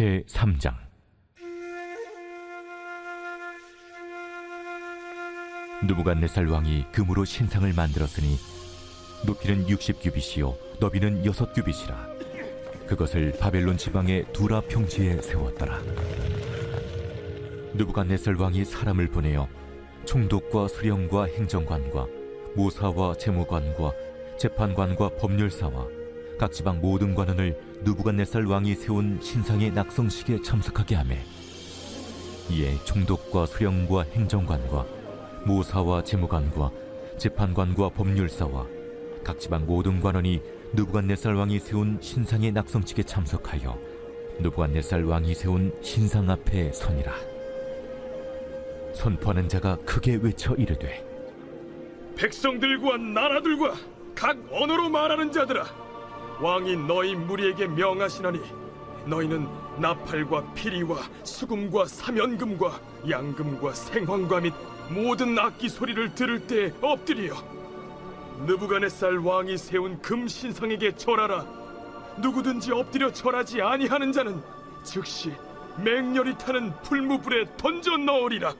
제 3장. 누부갓네살 왕이 금으로 신상을 만들었으니 높이는 60규빗이요 너비는 6규빗이라. 그것을 바벨론 지방의 두라 평지에 세웠더라. 누부갓네살 왕이 사람을 보내어 총독과 수령과 행정관과 모사와 재무관과 재판관과 법률사와 각 지방 모든 관원을 누부갓네살 왕이 세운 신상의 낙성식에 참석하게 하매 이에 총독과 수령과 행정관과 모사와 재무관과 재판관과 법률사와 각 지방 모든 관원이 누부갓네살 왕이 세운 신상의 낙성식에 참석하여 누부갓네살 왕이 세운 신상 앞에 서니라. 선포하는 자가 크게 외쳐 이르되 백성들과 나라들과 각 언어로 말하는 자들아 왕이 너희 무리에게 명하시나니 너희는 나팔과 피리와 수금과 사면금과 양금과 생황과 및 모든 악기 소리를 들을 때 엎드려 느부갓네살 왕이 세운 금 신상에게 절하라. 누구든지 엎드려 절하지 아니하는 자는 즉시 맹렬히 타는 풀무불에 던져 넣으리라.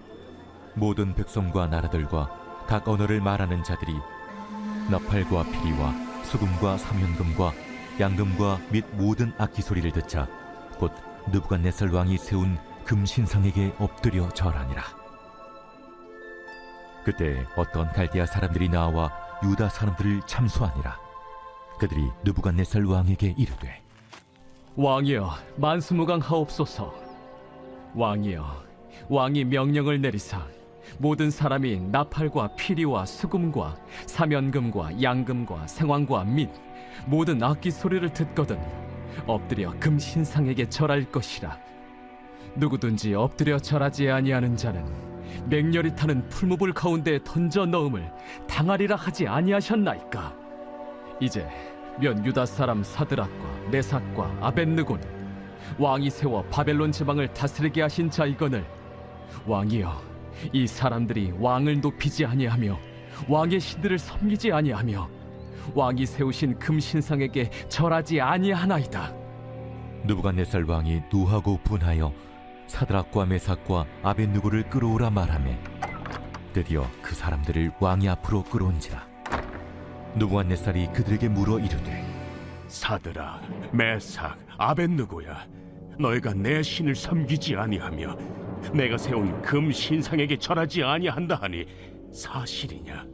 모든 백성과 나라들과 각 언어를 말하는 자들이 나팔과 피리와 수금과 사면금과 양금과 및 모든 악기 소리를 듣자 곧 느부갓네살 왕이 세운 금신상에게 엎드려 절하니라. 그때 어떤 갈대아 사람들이 나와 유다 사람들을 참수하니라. 그들이 느부갓네살 왕에게 이르되 왕이여 만수무강 하옵소서. 왕이여 왕이 명령을 내리사 모든 사람이 나팔과 피리와 수금과 사면금과 양금과 생황과 및 모든 악기 소리를 듣거든 엎드려 금 신상에게 절할 것이라. 누구든지 엎드려 절하지 아니하는 자는 맹렬히 타는 풀무불 가운데 던져 넣음을 당하리라 하지 아니하셨나이까? 이제 면 유다 사람 사드락과 메삭과 아벤느고는 왕이 세워 바벨론 지방을 다스리게 하신 자이거늘 왕이여 이 사람들이 왕을 높이지 아니하며 왕의 신들을 섬기지 아니하며 왕이 세우신 금신상에게 절하지 아니하나이다 느부갓네살 왕이 노하고 분하여 사드락과 메삭과 아벤누고를 끌어오라 말하매 드디어 그 사람들을 왕이 앞으로 끌어온지라 느부갓네살이 그들에게 물어 이르되 사드라, 메삭, 아벤느고야, 너희가 내 신을 섬기지 아니하며 내가 세운 금 신상에게 절하지 아니한다 하니 사실이냐?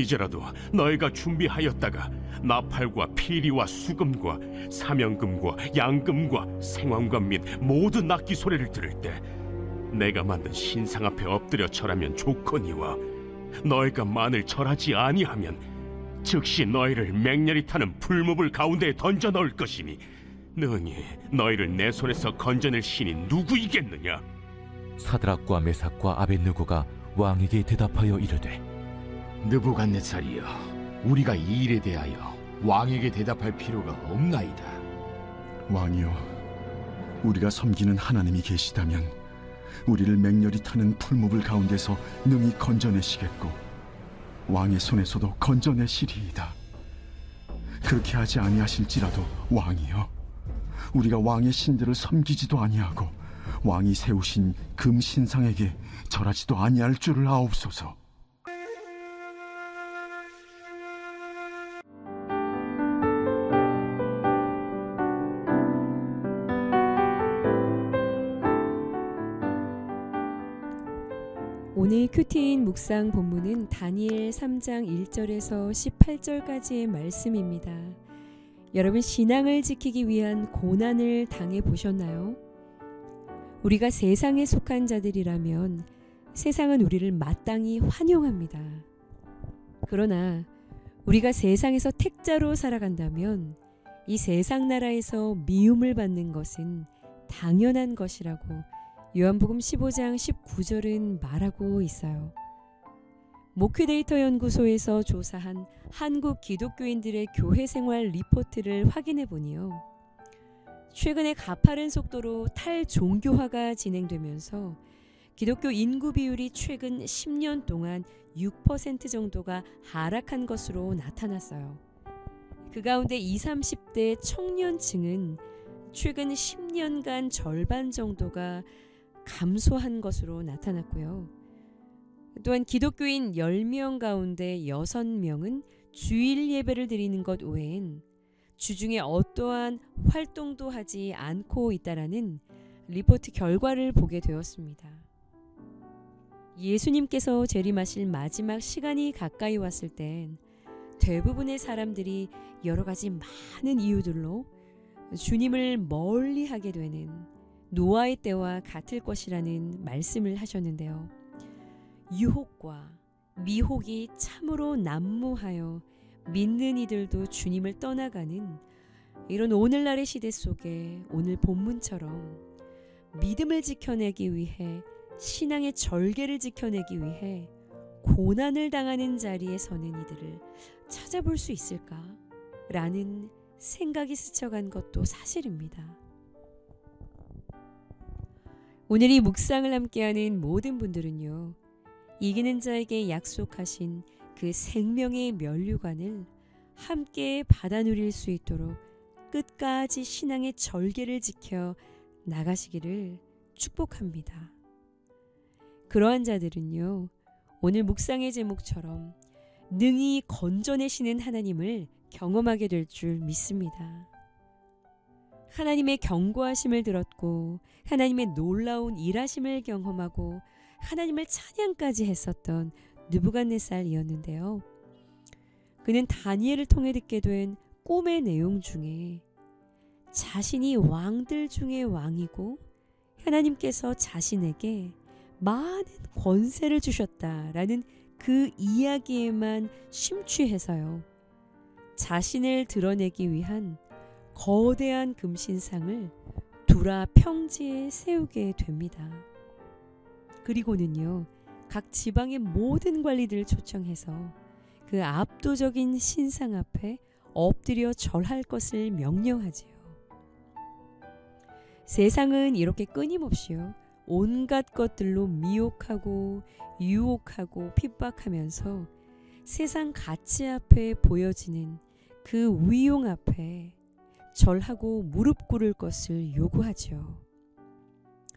이제라도 너희가 준비하였다가 나팔과 피리와 수금과 사명금과 양금과 생황금 및 모든 악기 소리를 들을 때 내가 만든 신상 앞에 엎드려 절하면 좋거니와 너희가 만일 절하지 아니하면 즉시 너희를 맹렬히 타는 풀무불 가운데에 던져 넣을 것이니 능히 너희를 내 손에서 건져낼 신이 누구이겠느냐? 사드락과 메삭과 아벤누고가 왕에게 대답하여 이르되 느부갓네살이여 우리가 이 일에 대하여 왕에게 대답할 필요가 없나이다 왕이여, 우리가 섬기는 하나님이 계시다면 우리를 맹렬히 타는 풀무불 가운데서 능히 건져내시겠고 왕의 손에서도 건져내시리이다. 그렇게 하지 아니하실지라도 왕이여, 우리가 왕의 신들을 섬기지도 아니하고 왕이 세우신 금 신상에게 절하지도 아니할 줄을 아옵소서. 오늘 큐티인 묵상 본문은 다니엘 3장 1절에서 18절까지의 말씀입니다. 여러분 신앙을 지키기 위한 고난을 당해 보셨나요? 우리가 세상에 속한 자들이라면 세상은 우리를 마땅히 환영합니다. 그러나 우리가 세상에서 택자로 살아간다면 이 세상 나라에서 미움을 받는 것은 당연한 것이라고 요한복음 15장 19절은 말하고 있어요. 목회데이터 연구소에서 조사한 한국 기독교인들의 교회 생활 리포트를 확인해 보니요. 최근에 가파른 속도로 탈종교화가 진행되면서 기독교 인구 비율이 최근 10년 동안 6% 정도가 하락한 것으로 나타났어요. 그 가운데 20, 30대 청년층은 최근 10년간 절반 정도가 감소한 것으로 나타났고요. 또한 기독교인 10명 가운데 6명은 주일 예배를 드리는 것 외엔 주중에 어떠한 활동도 하지 않고 있다라는 리포트 결과를 보게 되었습니다. 예수님께서 재림하실 마지막 시간이 가까이 왔을 땐 대부분의 사람들이 여러 가지 많은 이유들로 주님을 멀리 하게 되는 노아의 때와 같을 것이라는 말씀을 하셨는데요. 유혹과 미혹이 참으로 난무하여 믿는 이들도 주님을 떠나가는 이런 오늘날의 시대 속에 오늘 본문처럼 믿음을 지켜내기 위해 신앙의 절개를 지켜내기 위해 고난을 당하는 자리에 서는 이들을 찾아볼 수 있을까? 라는 생각이 스쳐간 것도 사실입니다. 오늘 이 묵상을 함께하는 모든 분들은요, 이기는 자에게 약속하신 그 생명의 면류관을 함께 받아 누릴 수 있도록 끝까지 신앙의 절개를 지켜 나가시기를 축복합니다. 그러한 자들은요, 오늘 묵상의 제목처럼 능히 건져내시는 하나님을 경험하게 될 줄 믿습니다. 하나님의 경고하심을 들었고 하나님의 놀라운 일하심을 경험하고 하나님을 찬양까지 했었던 느부갓네살이었는데요. 그는 다니엘을 통해 듣게 된 꿈의 내용 중에 자신이 왕들 중에 왕이고 하나님께서 자신에게 많은 권세를 주셨다라는 그 이야기에만 심취해서요. 자신을 드러내기 위한 거대한 금신상을 두라 평지에 세우게 됩니다. 그리고는요, 각 지방의 모든 관리들을 초청해서 그 압도적인 신상 앞에 엎드려 절할 것을 명령하지요. 세상은 이렇게 끊임없이요, 온갖 것들로 미혹하고 유혹하고 핍박하면서 세상 가치 앞에 보여지는 그 위용 앞에 절하고 무릎 꿇을 것을 요구하죠.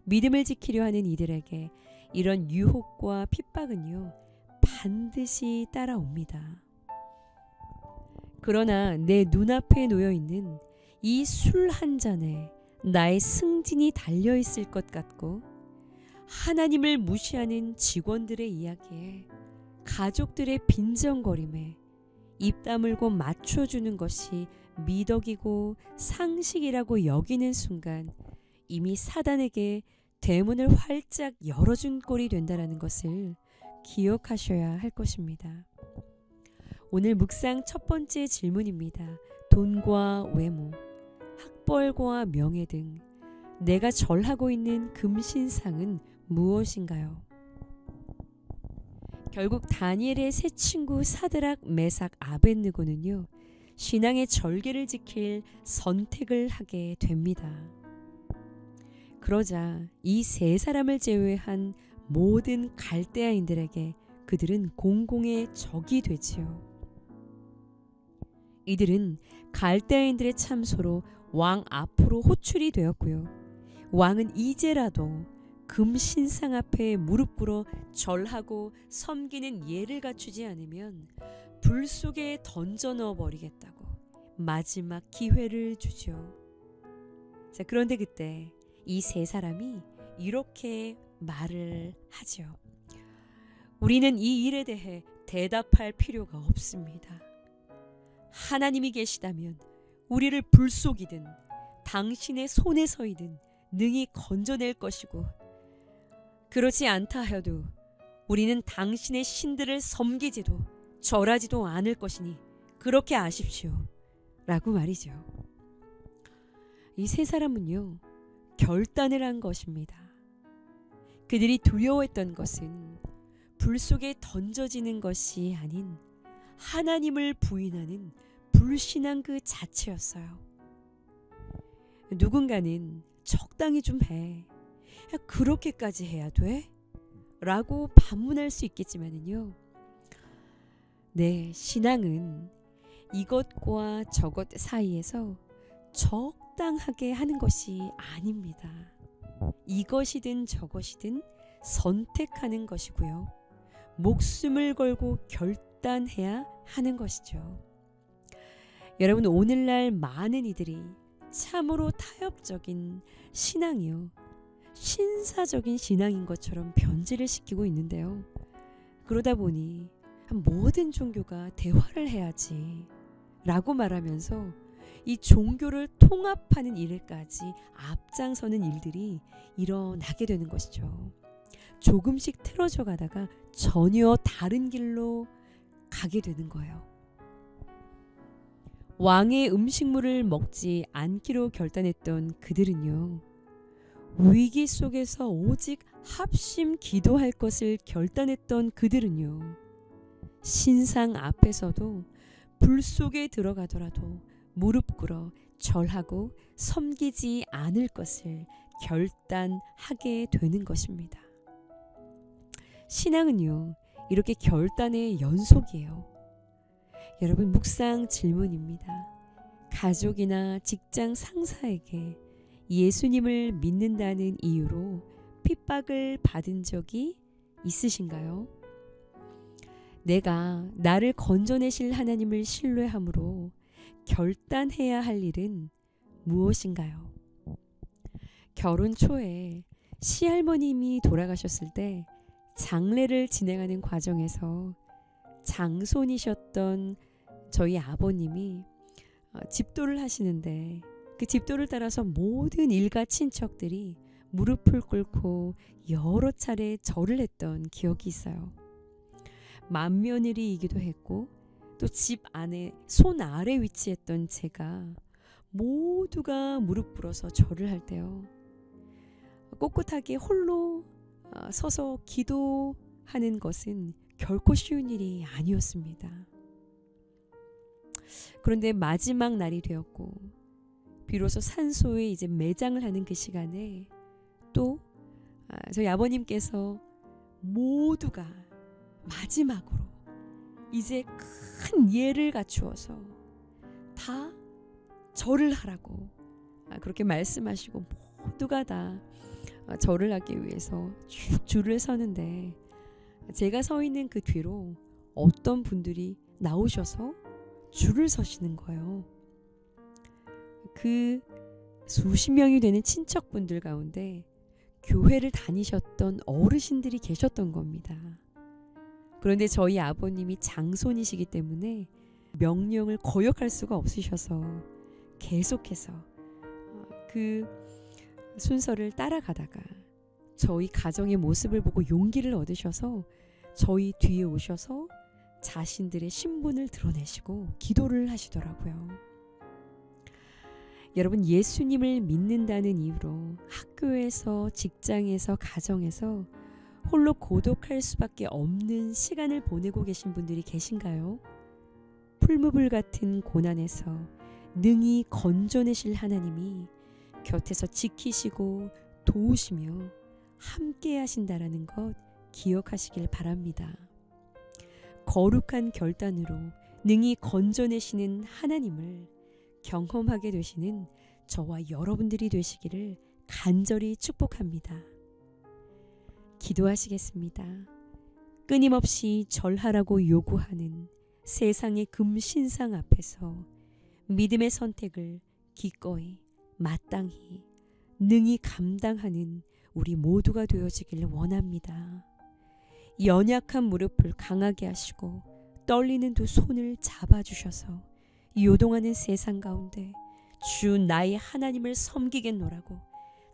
믿음을 지키려 하는 이들에게 이런 유혹과 핍박은요, 반드시 따라옵니다. 그러나 내 눈앞에 놓여 있는 이 술 한 잔에 나의 승진이 달려 있을 것 같고 하나님을 무시하는 직원들의 이야기에 가족들의 빈정거림에 입 다물고 맞춰주는 것이 미덕이고 상식이라고 여기는 순간 이미 사단에게 대문을 활짝 열어준 꼴이 된다라는 것을 기억하셔야 할 것입니다. 오늘 묵상 첫 번째 질문입니다. 돈과 외모, 학벌과 명예 등 내가 절하고 있는 금신상은 무엇인가요? 결국 다니엘의 세 친구 사드락, 메삭, 아벤느고는요. 신앙의 절개를 지킬 선택을 하게 됩니다. 그러자 이 세 사람을 제외한 모든 갈대아인들에게 그들은 공공의 적이 되지요. 이들은 갈대아인들의 참소로 왕 앞으로 호출이 되었고요. 왕은 이제라도 금신상 앞에 무릎 꿇어 절하고 섬기는 예를 갖추지 않으면 불 속에 던져 넣어 버리겠다고 마지막 기회를 주죠. 자, 그런데 그때 이 세 사람이 이렇게 말을 하죠. 우리는 이 일에 대해 대답할 필요가 없습니다. 하나님이 계시다면 우리를 불 속이든 당신의 손에 서이든 능히 건져낼 것이고 그렇지 않다 하여도 우리는 당신의 신들을 섬기지도 절하지도 않을 것이니 그렇게 아십시오. 라고 말이죠. 이 세 사람은요, 결단을 한 것입니다. 그들이 두려워했던 것은 불 속에 던져지는 것이 아닌 하나님을 부인하는 불신앙 그 자체였어요. 누군가는 적당히 좀 해. 야, 그렇게까지 해야 돼? 라고 반문할 수 있겠지만은요. 네, 신앙은 이것과 저것 사이에서 적 합당하게 하는 것이 아닙니다. 이것이든 저것이든 선택하는 것이고요. 목숨을 걸고 결단해야 하는 것이죠. 여러분 오늘날 많은 이들이 참으로 타협적인 신앙이요. 신사적인 신앙인 것처럼 변질을 시키고 있는데요. 그러다 보니 모든 종교가 대화를 해야지 라고 말하면서 이 종교를 통합하는 일까지 앞장서는 일들이 일어나게 되는 것이죠. 조금씩 틀어져 가다가 전혀 다른 길로 가게 되는 거예요. 왕의 음식물을 먹지 않기로 결단했던 그들은요. 위기 속에서 오직 합심 기도할 것을 결단했던 그들은요. 신상 앞에서도 불 속에 들어가더라도 무릎 꿇어 절하고 섬기지 않을 것을 결단하게 되는 것입니다. 신앙은요, 이렇게 결단의 연속이에요. 여러분, 묵상 질문입니다. 가족이나 직장 상사에게 예수님을 믿는다는 이유로 핍박을 받은 적이 있으신가요? 내가 나를 건져내실 하나님을 신뢰함으로 결단해야 할 일은 무엇인가요? 결혼 초에 시할머님이 돌아가셨을 때 장례를 진행하는 과정에서 장손이셨던 저희 아버님이 어, 집도를 하시는데 그 집도를 따라서 모든 일가 친척들이 무릎을 꿇고 여러 차례 절을 했던 기억이 있어요. 맏며느리이기도 했고 또 집 안에 손 아래 위치했던 제가 모두가 무릎 꿇어서 절을 할 때요. 꼿꼿하게 홀로 어, 서서 기도하는 것은 결코 쉬운 일이 아니었습니다. 그런데 마지막 날이 되었고 비로소 산소에 이제 매장을 하는 그 시간에 또 아, 저희 아버님께서 모두가 마지막으로 이제 큰 예를 갖추어서 다 절을 하라고 아, 그렇게 말씀하시고 모두가 다 아, 절을 하기 위해서 쭉 줄을 서는데 제가 서 있는 그 뒤로 어떤 분들이 나오셔서 줄을 서시는 거예요. 그 수십 명이 되는 친척분들 가운데 교회를 다니셨던 어르신들이 계셨던 겁니다. 그런데 저희 아버님이 장손이시기 때문에 명령을 거역할 수가 없으셔서 계속해서 어, 그 순서를 따라가다가 저희 가정의 모습을 보고 용기를 얻으셔서 저희 뒤에 오셔서 자신들의 신분을 드러내시고 기도를 하시더라고요. 여러분 예수님을 믿는다는 이유로 학교에서 직장에서 가정에서 홀로 고독할 수밖에 없는 시간을 보내고 계신 분들이 계신가요? 풀무불 같은 고난에서 능히 건져내실 하나님이 곁에서 지키시고 도우시며 함께 하신다라는 것 기억하시길 바랍니다. 거룩한 결단으로 능히 건져내시는 하나님을 경험하게 되시는 저와 여러분들이 되시기를 간절히 축복합니다. 기도하시겠습니다. 끊임없이 절하라고 요구하는 세상의 금신상 앞에서 믿음의 선택을 기꺼이 마땅히 능히 감당하는 우리 모두가 되어지길 원합니다. 연약한 무릎을 강하게 하시고 떨리는 두 손을 잡아주셔서 요동하는 세상 가운데 주 나의 하나님을 섬기겠노라고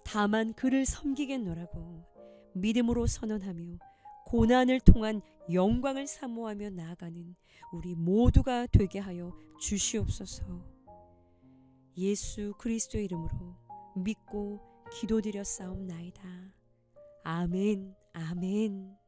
다만 그를 섬기겠노라고 믿음으로 선언하며 고난을 통한 영광을 사모하며 나아가는 우리 모두가 되게 하여 주시옵소서. 예수 그리스도의 이름으로 믿고 기도드려 싸움나이다. 아멘, 아멘.